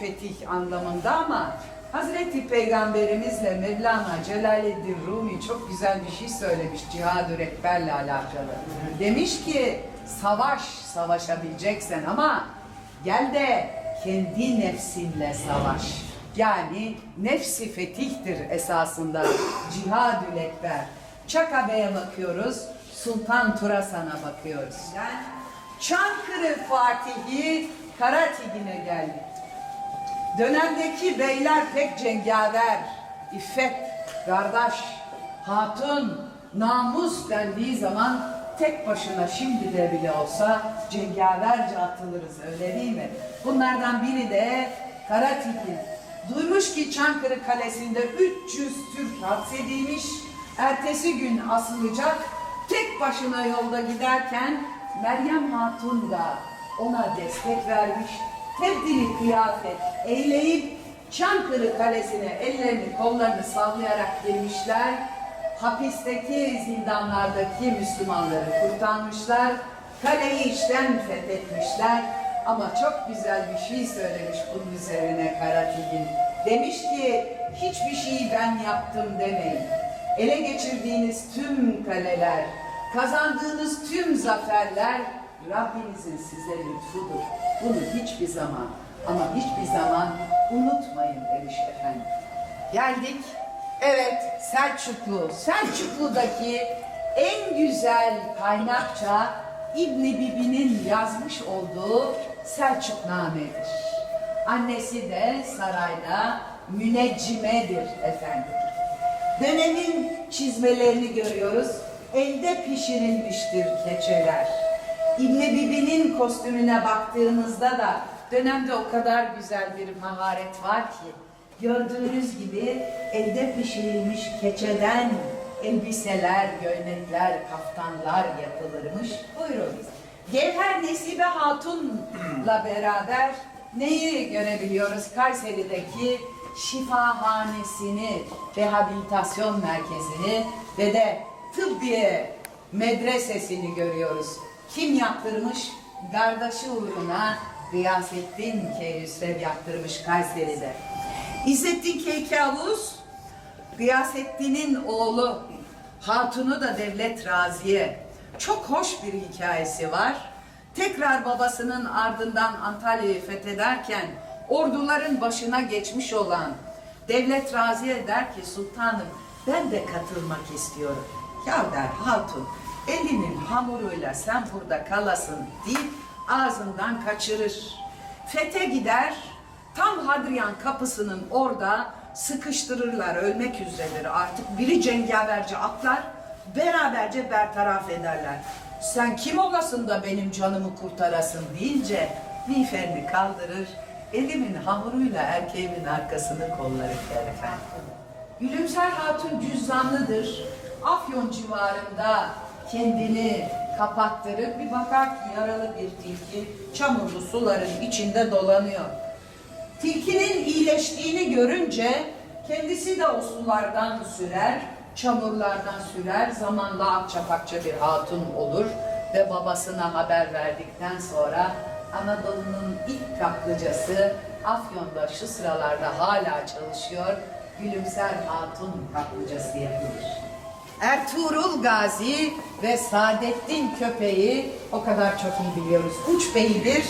fetih anlamında ama Hazreti Peygamberimizle Mevlana Celaleddin Rumi çok güzel bir şey söylemiş Cihad-ı alakalı. Demiş ki savaş savaşabileceksen ama gel de kendi nefsinle savaş. Yani nefsi fetihtir esasında Cihad-ı Ekber. Çakabe'ye bakıyoruz, Sultan Turasan'a bakıyoruz. Yani Çankırı Fatihi Karatigine geldik. Dönemdeki beyler pek cengaver, iffet, kardeş, hatun, namus dendiği zaman tek başına şimdi de bile olsa cengaverce atılırız öyle değil mi? Bunlardan biri de Karatigin. Duymuş ki Çankırı Kalesi'nde 300 Türk hapsedilmiş, ertesi gün asılacak, tek başına yolda giderken Meryem Hatun da ona destek vermiş, tebdili kıyafet eyleyip Çankırı Kalesi'ne ellerini kollarını sallayarak girmişler. Hapisteki zindanlardaki Müslümanları kurtarmışlar. Kaleyi içten fethetmişler. Ama çok güzel bir şey söylemiş bunun üzerine Karatigin. Demiş ki hiçbir şeyi ben yaptım demeyin. Ele geçirdiğiniz tüm kaleler, kazandığınız tüm zaferler Rabbinizin size lütfudur. Bunu hiçbir zaman ama hiçbir zaman unutmayın demiş efendim. Geldik. Evet Selçuklu. Selçuklu'daki en güzel kaynakça İbni Bibi'nin yazmış olduğu Selçukname'dir. Annesi de sarayda müneccimedir efendim. Dönemin çizmelerini görüyoruz. Elde pişirilmiştir keçeler. İbni Bibi'nin kostümüne baktığınızda da dönemde o kadar güzel bir maharet var ki gördüğünüz gibi elde pişirilmiş keçeden elbiseler, göynekler, kaftanlar yapılırmış. Buyurun. Gevher Nesibe Hatun'la beraber neyi görebiliyoruz? Kayseri'deki şifahanesini, rehabilitasyon merkezini ve de tıbbiye medresesini görüyoruz. Kim yaptırmış? Kardeşi uğruna Gıyasettin Keyhüsrev yaptırmış Kayseri'de. İzzettin Keykavuz, Gıyasettin'in oğlu Hatun'u da Devlet Raziye. Çok hoş bir hikayesi var. Tekrar babasının ardından Antalya'yı fethederken orduların başına geçmiş olan Devlet Raziye der ki sultanım ben de katılmak istiyorum. Ya der hatun elinin hamuruyla sen burada kalasın deyip ağzından kaçırır. Fete gider tam Hadrian kapısının orada sıkıştırırlar ölmek üzeredir artık biri cengaverce atlar beraberce bertaraf ederler. Sen kim olasın da benim canımı kurtarasın deyince miğferini kaldırır elimin hamuruyla erkeğimin arkasını kollarım der efendim. Gülümser Hatun cüzdanlıdır. Afyon civarında kendini kapattırıp bir bakar ki yaralı bir tilki çamurlu suların içinde dolanıyor. Tilkinin iyileştiğini görünce kendisi de o sulardan sürer, çamurlardan sürer, zamanla akçapakça bir hatun olur ve babasına haber verdikten sonra Anadolu'nun ilk kaplıcası Afyon'da şu sıralarda hala çalışıyor, Gülümser Hatun kaplıcası yapılır. Ertuğrul Gazi ve Saadettin Köpeği o kadar çok iyi biliyoruz. Uç Bey'dir.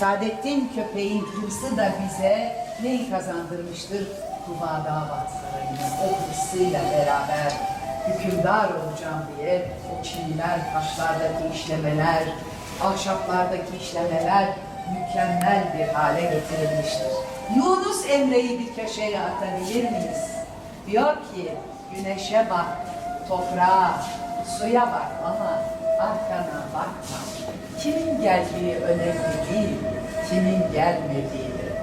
Saadettin Köpeğin hırsı da bize neyi kazandırmıştır? Kubadabat Sarayı'nın o hırsıyla beraber hükümdar olacağım diye o çiniler, taşlardaki işlemeler, ahşaplardaki işlemeler mükemmel bir hale getirilmiştir. Yunus Emre'yi bir köşeye atabilir miyiz? Diyor ki güneşe bak, toprağa, suya bak ama arkana bakma. Kimin geldiği önemli değil, kimin gelmediğidir.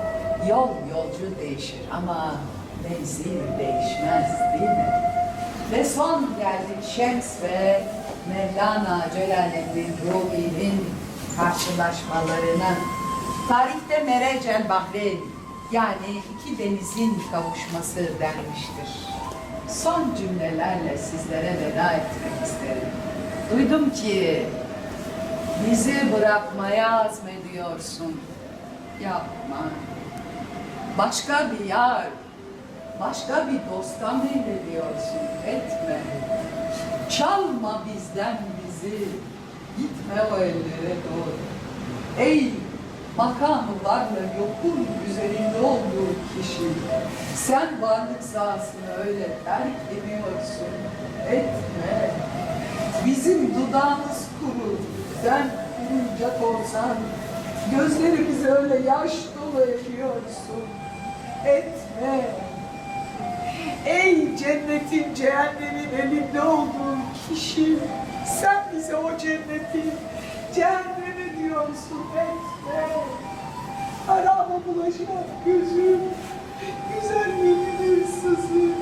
Yol yolcu değişir ama menzil değişmez değil mi? Ve son geldik Şems ve Mevlana Celaleddin Rumi'nin karşılaşmalarına. Tarihte Merecel Bahreyn yani iki denizin kavuşması denmiştir. Son cümlelerle sizlere veda etmek isterim. Duydum ki bizi bırakmaya azmediyorsun. Yapma. başka bir yar, başka bir dosta meylediyorsun etme. Çalma bizden bizi, gitme o ellere doğru. Ey makamı varla yokun üzerinde olduğu kişi, sen varlık sahasını öyle terk ediyorsun, etme. Bizim dudağımız kuru, sen kuruyacak olsan, gözlerimiz öyle yaş dolu ediyorsun, etme. Ey cennetin cehennemin elinde olduğu kişi, sen bize o cennetin Biliyor musun etme. Arama bulaşma gözüm. Güzel yeni bir sızım.